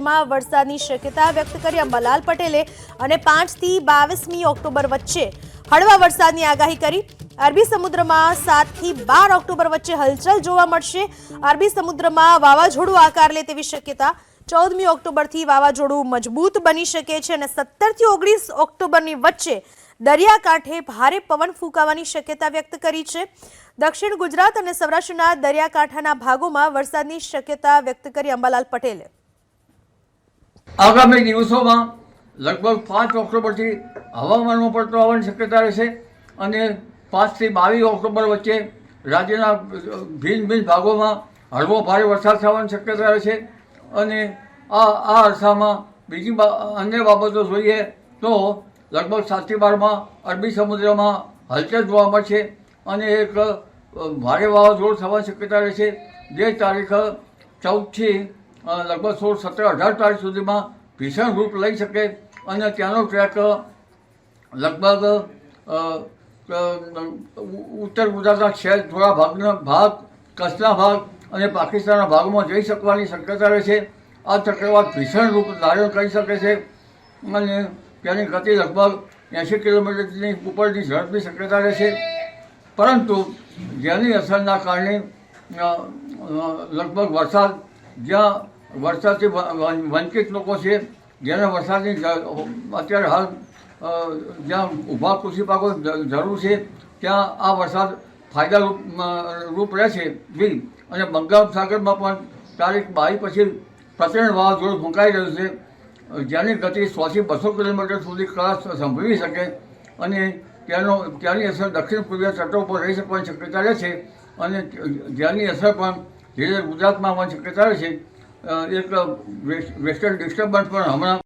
ભાગોમાં વરસાદની શક્યતા વ્યક્ત કરી અંબાલાલ પટેલે અને પાંચથી બાવીસમી ઓક્ટોબર વચ્ચે હળવા વરસાદની આગાહી કરી. અરબી સમુદ્રમાં સાતથી બાર ઓક્ટોબર વચ્ચે હલચલ જોવા મળશે. અરબી સમુદ્રમાં વાવાઝોડું આકાર લે તેવી શક્યતા. ચૌદમી ઓક્ટોબરથી વાવાઝોડું મજબૂત બની શકે છે અને સત્તરથી ઓગણીસ ઓક્ટોબરની વચ્ચે દરિયાકાંઠે ભારે પવન ફૂંકાવાની શક્યતા વ્યક્ત કરી છે. દક્ષિણ ગુજરાત અને સૌરાષ્ટ્રના દરિયાકાંઠાના ભાગોમાં વરસાદની શક્યતા વ્યક્ત કરી અંબાલાલ પટેલે. આગામી દિવસોમાં લગભગ પાંચ ઓક્ટોબરથી હવામાનમાં પડતો આવવાની શક્યતા રહેશે અને પાંચથી બાવીસ ઓક્ટોબર વચ્ચે રાજ્યના ભિન્ન ભિન્ન ભાગોમાં હળવો ભારે વરસાદ થવાની શક્યતા રહેશે અને આ આ અરસામાં બીજી અન્ય બાબતો જોઈએ તો લગભગ સાતથી બારમાં અરબી સમુદ્રમાં હલચલ જોવા મળશે અને એક ભારે વાવાઝોડું થવાની શક્યતા રહેશે. જે તારીખ ચૌદથી લગભગ સોળ સત્તર અઢાર તારીખ સુધીમાં ભીષણ રૂપ લઈ શકે અને ત્યાંનો ટ્રેક લગભગ ઉત્તર ગુજરાતના શહેર થોડા ભાગના ભાગ, કચ્છના ભાગ અને પાકિસ્તાનના ભાગમાં જઈ શકવાની શક્યતા રહે છે. આ ચક્રવાત ભીષણ રૂપ ધારણ કરી શકે છે અને તેની ગતિ લગભગ એંશી કિલોમીટરની ઉપરની ઝડપની શક્યતા રહેશે પરંતુ જેની અસરના કારણે લગભગ વરસાદ જ્યાં વરસાદથી વંચિત લોકો છે, જેને વરસાદની અત્યારે હાલ જ્યાં ઊભા કૃષિ પાકો જરૂર છે, ત્યાં આ વરસાદ ફાયદારૂપ રૂપ રહેશે બી અને બંગાળ સાગરમાં પણ તારીખ બાવીસ પછી પ્રચંડ વાવાઝોડું ફૂંકાઈ રહ્યું છે. જેની ગતિ સોથી બસો કિલોમીટર સુધી ક્લાસ સંભવી શકે અને તેનો ત્યાંની અસર દક્ષિણ પૂર્વીય તટો પર રહી શકવાની શક્યતા રહે છે. અને જેની અસર પણ ધીરે ગુજરાતમાં શક્યતા રહે છે એક વેસ્ટર્ન ડિસ્ટર્બન્સ પણ હમણાં